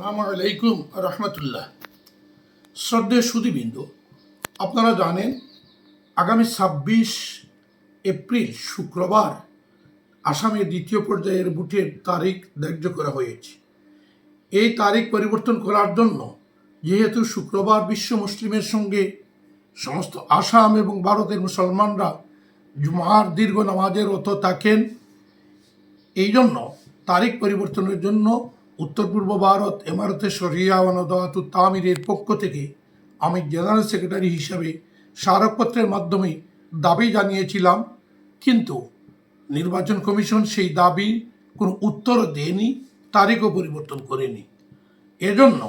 আসসালামু আলাইকুম রহমতুল্লাহ। শ্রদ্ধেয় সুদীবিন্দু আপনারা জানেন আগামী ছাব্বিশ এপ্রিল শুক্রবার আসামের দ্বিতীয় পর্যায়ের বুথের তারিখ ধার্য করা হয়েছে। এই তারিখ পরিবর্তন করার জন্য যেহেতু শুক্রবার বিশ্ব মুসলিমের সঙ্গে সমস্ত আসাম এবং ভারতের মুসলমানরা জুমার দীর্ঘ নামাজের অত থাকেন এই জন্য তারিখ পরিবর্তনের জন্য উত্তর পূর্ব ভারত এমারতে শরিয়া ওনদাত তামিরের পক্ষ থেকে আমি জেনারেল সেক্রেটারি হিসাবে স্মারকপত্রের মাধ্যমে দাবি জানিয়েছিলাম, কিন্তু নির্বাচন কমিশন সেই দাবি কোনো উত্তর দেয়নি, তারিখও পরিবর্তন করেনি। এজন্য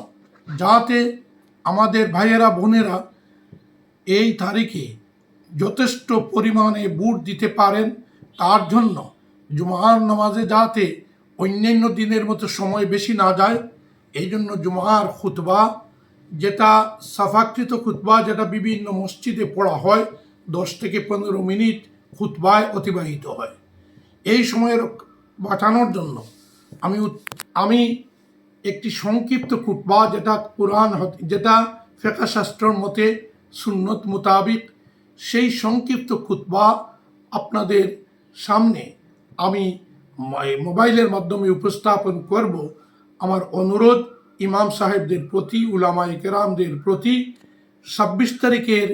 যাতে আমাদের ভাইয়েরা, বোনেরা এই তারিখে যথেষ্ট পরিমাণে বুট দিতে পারেন, তার জন্য জুমার নামাজে যাতে অন্যান্য দিনের মতো সময় বেশি না যায় এই জন্য জুমার খুতবা, যেটা সাফাকৃত খুতবা, যেটা বিভিন্ন মসজিদে পড়া হয়, দশ থেকে পনেরো মিনিট খুতবায় অতিবাহিত হয়। এই সময়ের বাঁচানোর জন্য আমি আমি একটি সংক্ষিপ্ত খুতবা, যেটা কোরআন যেটা ফেকা শাস্ত্রের মতে সুন্নত মোতাবিক, সেই সংক্ষিপ্ত খুতবা আপনাদের সামনে আমি মোবাইলের মাধ্যমে উপস্থাপন করব আমার অনুরোধ ইমাম সাহেবদের প্রতি উলামাই কেরামদের প্রতি। ছাব্বিশ তারিখের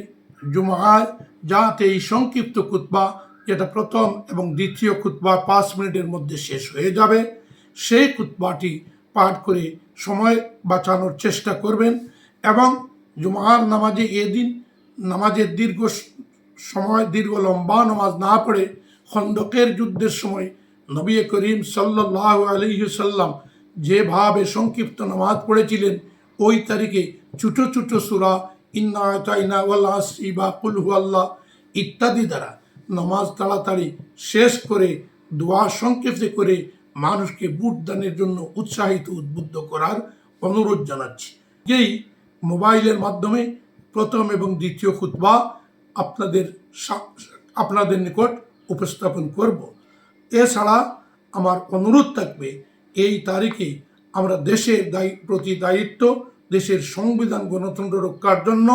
জুমায় যাতে এই সংক্ষিপ্ত খুতবা, যেটা প্রথম এবং দ্বিতীয় খুতবা পাঁচ মিনিটের মধ্যে শেষ হয়ে যাবে, সেই খুতবাটি পাঠ করে সময় বাঁচানোর চেষ্টা করবেন এবং জুমার নামাজে এদিন নামাজের দীর্ঘ সময়, দীর্ঘ লম্বা নামাজ না পড়ে খন্দকের যুদ্ধের সময় নবী করিম সাল্লাহ আলহিসাল্লাম যেভাবে সংক্ষিপ্ত নামাজ পড়েছিলেন, ওই তারিখে ছোটো ছোটো সুরা ইন্না তাইনা কুলহু আল্লাহ ইত্যাদি দ্বারা নামাজ তাড়াতাড়ি শেষ করে, দোয়া সংক্ষিপ্ত করে মানুষকে বুট দানের জন্য উৎসাহিত, উদ্বুদ্ধ করার অনুরোধ জানাচ্ছি। যেই মোবাইলের মাধ্যমে প্রথম এবং দ্বিতীয় খুতবা আপনাদের আপনাদের নিকট উপস্থাপন করব। এছাড়া আমার অনুরোধ থাকবে, এই তারিখে আমরা দেশের প্রতি দায়িত্ব দেশের সংবিধান গণতন্ত্র রক্ষার জন্য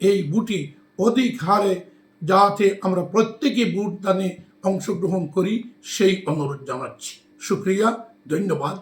এই বুটি অধিক হারে যাতে আমরা প্রত্যেকে বুট দানে অংশগ্রহণ করি, সেই অনুরোধ জানাচ্ছি। সুক্রিয়া ধন্যবাদ।